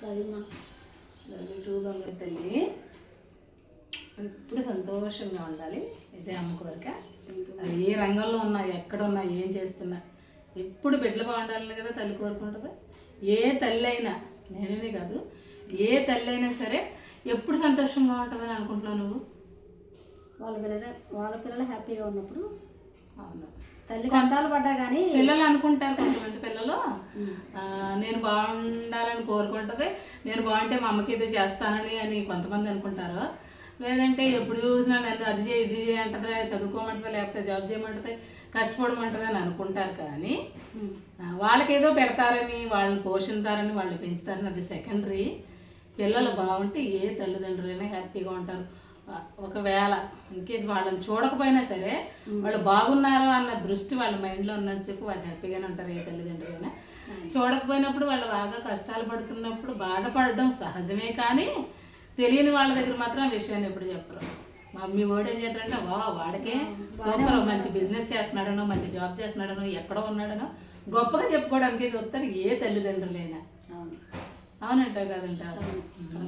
బంగారు తల్లి. ఎప్పుడు సంతోషంగా ఉండాలి? ఇదే అమ్మ కోరిక అది ఏ రంగంలో ఉన్నా ఎక్కడ ఉన్నా ఏం చేస్తున్నా ఎప్పుడు బిడ్డలు బాగుండాలని కదా తల్లి కోరుకుంటుంది? ఏ తల్లి అయినా నేనే కాదు ఏ తల్లి అయినా సరే ఎప్పుడు సంతోషంగా ఉంటుందని అనుకుంటున్నావు నువ్వు? వాళ్ళ పిల్లలు వాళ్ళ పిల్లలు హ్యాపీగా ఉన్నప్పుడు అవును. తల్లి కంటాలు పడ్డా కానీ పిల్లలు అనుకుంటారు కొంతమంది పిల్లలు. నేను బాగుండాలని కోరుకుంటుంది. నేను బాగుంటే మా అమ్మకి ఇది చేస్తానని అని కొంతమంది అనుకుంటారు. లేదంటే ఎప్పుడు చూసినా నన్ను అది చేయి ఇది చేయి అంటది చదువుకోమంటది లేకపోతే జాబ్ చేయమంటది కష్టపడమంటది అని అనుకుంటారు కానీ వాళ్ళకేదో పెడతారని వాళ్ళని పోషిస్తారని వాళ్ళు పెంచుతారని అది సెకండరీ పిల్లలు బాగుంటే ఏ తల్లిదండ్రులైనా హ్యాపీగా ఉంటారు. ఒకవేళ ఇన్కేస్ వాళ్ళని చూడకపోయినా సరే వాళ్ళు బాగున్నారు అన్న దృష్టి వాళ్ళ మైండ్లో ఉన్నంతసేపు వాళ్ళు హ్యాపీగానే ఉంటారు ఏ తల్లిదండ్రులైనా. చూడకపోయినప్పుడు వాళ్ళు బాగా కష్టాలు పడుతున్నప్పుడు బాధపడడం సహజమే కానీ తెలియని వాళ్ళ దగ్గర మాత్రం ఆ విషయాన్ని ఎప్పుడు చెప్పరు. మా మీ వాడు ఏం చేస్తారంటే వా వాడికే సూపర్ మంచి బిజినెస్ చేస్తున్నాడనో మంచి జాబ్ చేస్తున్నాడనో ఎక్కడో ఉన్నాడనో గొప్పగా చెప్పుకోవడానికే చూస్తారు ఏ తల్లిదండ్రులైనా. అవును. అవునంటావు కదంటావు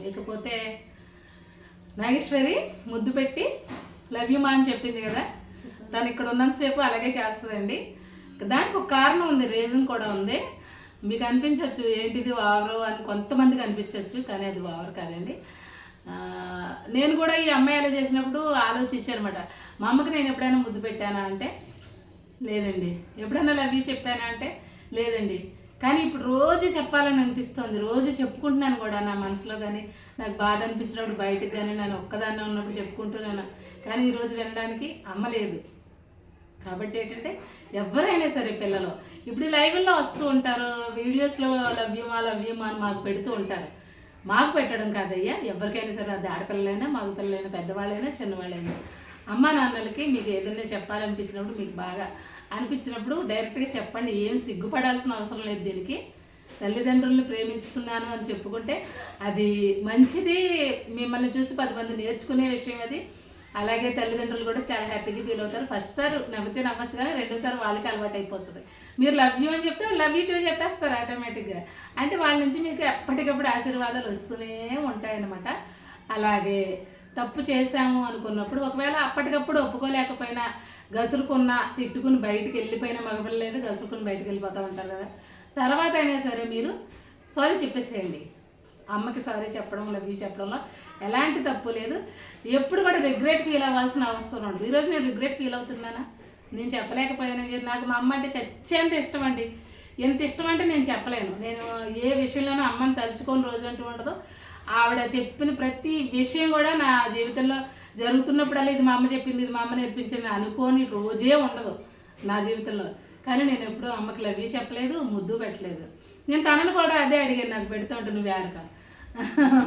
లేకపోతే నాగేశ్వరి ముద్దు పెట్టి లవ్ యూ మా అని చెప్పింది కదా. తను ఇక్కడ ఉన్నంతసేపు అలాగే చేస్తుందండి. దానికి ఒక కారణం ఉంది రీజన్ కూడా ఉంది. మీకు అనిపించవచ్చు ఏంటిది వావరు అని కొంతమందికి అనిపించవచ్చు కానీ అది వావరు కాదండి. నేను కూడా ఈ అమ్మాయి అలా చేసినప్పుడు ఆలోచించానమాట. మా అమ్మకి నేను ఎప్పుడైనా ముద్దు పెట్టానా? అంటే లేదండి. ఎప్పుడైనా లవ్ యూ చెప్పానా? అంటే లేదండి. కానీ ఇప్పుడు రోజు చెప్పాలని అనిపిస్తుంది. రోజు చెప్పుకుంటున్నాను కూడా నా మనసులో కానీ నాకు బాధ అనిపించినప్పుడు బయటకు కానీ నేను ఒక్కదాన్నే ఉన్నప్పుడు చెప్పుకుంటున్నాను. కానీ ఈరోజు వినడానికి అమ్మ లేదు. కాబట్టి ఏంటంటే ఎవరైనా సరే పిల్లలు ఇప్పుడు లైవ్లో వస్తూ ఉంటారు వీడియోస్లో లభ్యమా లభ్యమా అని మాకు పెడుతూ ఉంటారు. మాకు పెట్టడం కాదయ్యా ఎవరికైనా సరే అది ఆడపిల్లలైనా మగ పిల్లలైనా పెద్దవాళ్ళైనా చిన్నవాళ్ళైనా. అమ్మ నాన్నలకి మీకు ఏదైనా చెప్పాలనిపించినప్పుడు మీకు బాగా అనిపించినప్పుడు డైరెక్ట్గా చెప్పండి ఏం సిగ్గుపడాల్సిన అవసరం లేదు దీనికి. తల్లిదండ్రులను ప్రేమిస్తున్నాను అని చెప్పుకుంటే అది మంచిది మిమ్మల్ని చూసి పది మంది నేర్చుకునే విషయం అది. అలాగే తల్లిదండ్రులు కూడా చాలా హ్యాపీగా ఫీల్ అవుతారు. ఫస్ట్ సార్ నవ్వితే నవ్వచ్చు కానీ రెండోసారి వాళ్ళకి అలవాటు అయిపోతుంది. మీరు లవ్ యూ అని చెప్తే లవ్ యూ టూ చెప్పేస్తారు ఆటోమేటిక్గా. అంటే వాళ్ళ నుంచి మీకు ఎప్పటికప్పుడు ఆశీర్వాదాలు వస్తూనే ఉంటాయన్నమాట. అలాగే తప్పు చేశాము అనుకున్నప్పుడు ఒకవేళ అప్పటికప్పుడు ఒప్పుకోలేకపోయినా గసులుకున్న తిట్టుకుని బయటికి వెళ్ళిపోయిన మగపిల్ల లేదు గసులుకుని బయటికి వెళ్ళిపోతూ ఉంటారు కదా. తర్వాత అయినా సరే మీరు సారీ చెప్పేసేయండి. అమ్మకి సారీ చెప్పడం లవ్ చెప్పడంలో ఎలాంటి తప్పు లేదు. ఎప్పుడు కూడా రిగ్రెట్ ఫీల్ అవ్వాల్సిన అవసరం ఉండదు. ఈరోజు నేను రిగ్రెట్ ఫీల్ అవుతున్నానా? నేను చెప్పలేకపోయాను. నాకు మా అమ్మ అంటే చచ్చేంత ఇష్టం అండి. ఎంత ఇష్టం అంటే నేను చెప్పలేను. నేను ఏ విషయంలోనూ అమ్మని తలుచుకొని రోజు అంటూ ఉండదు. ఆవిడ చెప్పిన ప్రతి విషయం కూడా నా జీవితంలో జరుగుతున్నప్పుడల్లా ఇది మా అమ్మ చెప్పింది ఇది మా అమ్మ నేర్పించింది అనుకోని రోజే ఉండదు నా జీవితంలో. కానీ నేను ఎప్పుడూ అమ్మకి లవ్ చెప్పలేదు ముద్దు పెట్టలేదు. నేను తనను కూడా అదే అడిగాను నాకు పెడుతూ ఉంటాను నువ్వు ఆడక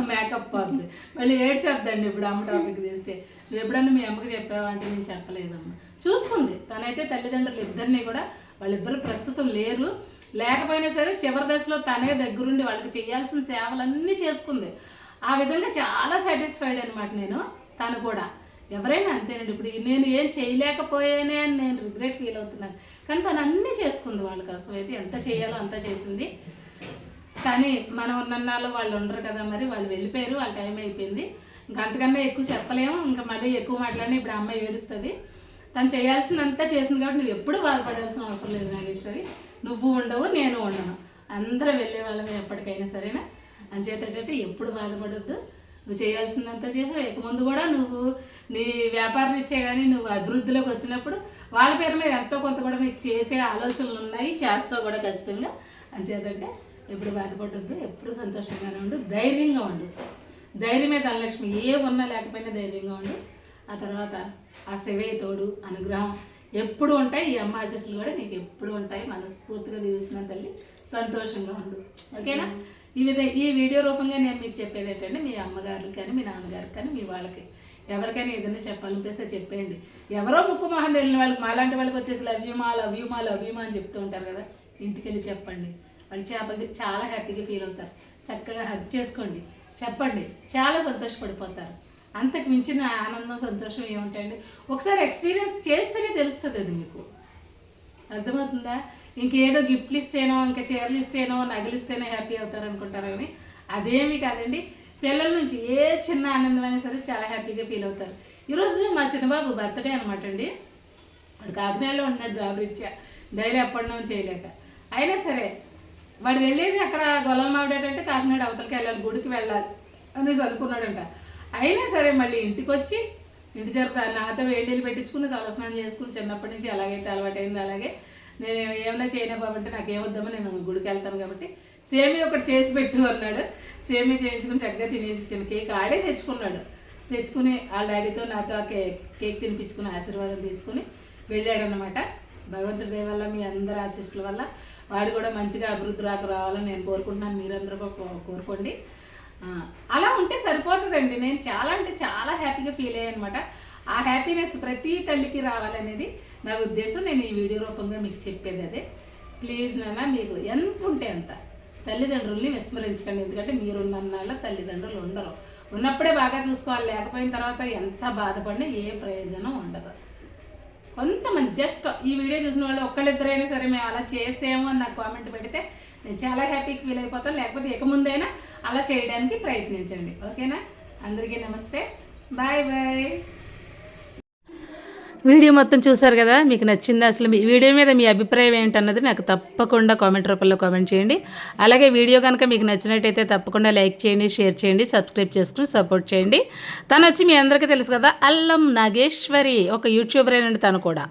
మేకప్ పోతుంది మళ్ళీ ఏడ్చేద్దండి ఇప్పుడు అమ్మ టాపిక్ తీస్తే. నువ్వు ఎప్పుడన్నా మీ అమ్మకి చెప్పావా అంటే నేను చెప్పలేదమ్మ. చూసుకుంది. తనైతే తల్లిదండ్రులు ఇద్దరిని కూడా వాళ్ళిద్దరు ప్రస్తుతం లేరు. లేకపోయినా సరే చివరి దశలో తనే దగ్గరుండి వాళ్ళకి చేయాల్సిన సేవలన్నీ చేసుకుంది. ఆ విధంగా చాలా సాటిస్ఫైడ్ అనమాట నేను. తను కూడా. ఎవరైనా అంతేనండి. ఇప్పుడు నేను ఏం చేయలేకపోయానే అని నేను రిగ్రెట్ ఫీల్ అవుతున్నాను. కానీ తను అన్నీ చేసుకుంది వాళ్ళ కోసం. అయితే ఎంత చేయాలో అంతా చేసింది. కానీ మనం ఉన్నన్నాళ్ళు వాళ్ళు ఉండరు కదా మరి. వాళ్ళు వెళ్ళిపోయారు. వాళ్ళ టైం అయిపోయింది. ఇంకా అంతకన్నా ఎక్కువ చెప్పలేము. ఇంకా మళ్ళీ ఎక్కువ మాట్లాడినా ఇప్పుడు అమ్మాయి ఏడుస్తుంది. తను చేయాల్సినంత చేసింది కాబట్టి నువ్వు ఎప్పుడు బాధపడాల్సిన అవసరం లేదు నాగేశ్వరి. నువ్వు ఉండవు నేను ఉండను. అందరూ వెళ్ళే వాళ్ళమే ఎప్పటికైనా సరేనా? అని ఏంటంటే ఎప్పుడు బాధపడొద్దు. నువ్వు చేయాల్సినంత చేసావు. ఇక ముందు కూడా నువ్వు నీ వ్యాపారం ఇచ్చే కానీ నువ్వు అభివృద్ధిలోకి వచ్చినప్పుడు వాళ్ళ పేరు మీద ఎంతో కొంత కూడా నీకు చేసే ఆలోచనలు ఉన్నాయి. చేస్తావు కూడా ఖచ్చితంగా. అంచేతంటే ఎప్పుడు బాధపడొద్దు ఎప్పుడు సంతోషంగానే ఉండు ధైర్యంగా ఉండు. ధైర్యమే ధనలక్ష్మి ఏ ఉన్నా లేకపోయినా ధైర్యంగా ఉండు. ఆ తర్వాత ఆ శివయ్య తోడు అనుగ్రహం ఎప్పుడు ఉంటాయి. ఈ అమ్మ ఆశీస్సులు కూడా నీకు ఎప్పుడు ఉంటాయి. మనస్ఫూర్తిగా దీవిస్తున్న తల్లి సంతోషంగా ఉండు. ఓకేనా? ఈ విధ ఈ వీడియో రూపంగా నేను మీకు చెప్పేది ఏంటంటే మీ అమ్మగారికి కానీ మీ నాన్నగారికి కానీ మీ వాళ్ళకి ఎవరికైనా ఏదైనా చెప్పాలనిపిస్తే చెప్పేయండి. ఎవరో ముక్కు మొహం తెలియని వాళ్ళకి మాలాంటి వాళ్ళకి వచ్చేసి లవ్ యూ మా లవ్ యూ మా లవ్ యూ మా అని చెప్తూ ఉంటారు కదా ఇంటికి వెళ్ళి చెప్పండి. వాళ్ళు చేపకి చాలా హ్యాపీగా ఫీల్ అవుతారు. చక్కగా హగ్ చేసుకోండి. చెప్పండి. చాలా సంతోషపడిపోతారు. అంతకు మించిన ఆనందం సంతోషం ఏముంటాయండి? ఒకసారి ఎక్స్పీరియన్స్ చేస్తేనే తెలుస్తుంది అది మీకు. అర్థమవుతుందా? ఇంకేదో గిఫ్ట్లు ఇస్తేనో ఇంకా చీరలు ఇస్తేనో నగలు ఇస్తేనో హ్యాపీ అవుతారు అనుకుంటారు కానీ అదేమి కాదండి. పిల్లల నుంచి ఏ చిన్న ఆనందమైనా సరే చాలా హ్యాపీగా ఫీల్ అవుతారు. ఈరోజు మా చిన్నబాబు బర్త్డే అనమాట అండి. వాడు కాకినాడలో ఉన్నాడు జాబ్ రీత్యా. డైలీ అప్పడం చేయలేక. అయినా సరే వాడు వెళ్ళేది అక్కడ గొల్లం మావిడేటంటే కాకినాడ అవతలకి వెళ్ళాలి గుడికి వెళ్ళాలి అనేసి అనుకున్నాడంట. అయినా సరే మళ్ళీ ఇంటికి వచ్చి ఇంటి జరుగుతా నాతో వేడి నీళ్ళు పెట్టించుకుని తలస్నానం చేసుకుని చిన్నప్పటి నుంచి అలాగైతే అలవాటైంది అలాగే. నేను ఏమైనా చేయను బాబంటే నాకు ఏమొద్దామో నేను గుడికి వెళ్తాను కాబట్టి. సేమీ ఒకటి చేసి పెట్టు అన్నాడు. సేమీ చేయించుకుని చక్కగా తినేసి చిన్న కేక్ ఆడే తెచ్చుకున్నాడు. తెచ్చుకుని వాళ్ళ డాడీతో నాతో ఆ కేక్ కేక్ తినిపించుకుని ఆశీర్వాదం తీసుకుని వెళ్ళాడనమాట భగవంతుడి దయ వల్ల మీ అందరి ఆశీస్సుల వల్ల. వాడు కూడా మంచిగా అభివృద్ధి రాక రావాలని నేను కోరుకుంటున్నాను. మీరందరూ కో- కోరుకోండి. అలా ఉంటే సరిపోతుందండి. నేను చాలా అంటే చాలా హ్యాపీగా ఫీల్ అయ్యాను అనమాట ఆ హ్యాపీనెస్ ప్రతి తల్లికి రావాలనేది నా ఉద్దేశం. నేను ఈ వీడియో రూపంగా మీకు చెప్పేది అదే. ప్లీజ్ నాన్న మీకు ఎంత ఉంటే అంత. తల్లిదండ్రుల్ని విస్మరించకండి. ఎందుకంటే మీరున్న తల్లిదండ్రులు ఉండరు. ఉన్నప్పుడే బాగా చూసుకోవాలి. లేకపోయిన తర్వాత ఎంత బాధపడినా ఏ ప్రయోజనం ఉండదు. కొంతమంది జస్ట్ ఈ వీడియో చూసిన వాళ్ళు ఒక్కళ్ళిద్దరైనా సరే మేము అలా చేసాము అని నాకు కామెంట్ పెడితే నేను చాలా హ్యాపీగా ఫీల్ అయిపోతాను. లేకపోతే ఇక ముందైనా అలా చేయడానికి ప్రయత్నించండి. ఓకేనా? అందరికీ నమస్తే. బాయ్ బాయ్ వీడియో మొత్తం చూసారు కదా? మీకు నచ్చిందా? అసలు మీ వీడియో మీద మీ అభిప్రాయం ఏంటన్నది నాకు తప్పకుండా కామెంట్ రూపంలో కామెంట్ చేయండి. అలాగే వీడియో కనుక మీకు నచ్చినట్టయితే తప్పకుండా లైక్ చేయండి షేర్ చేయండి సబ్స్క్రైబ్ చేసుకుని సపోర్ట్ చేయండి. తను వచ్చి మీ అందరికీ తెలుసు కదా? అల్లం నాగేశ్వరి ఒక యూట్యూబర్ తను కూడా.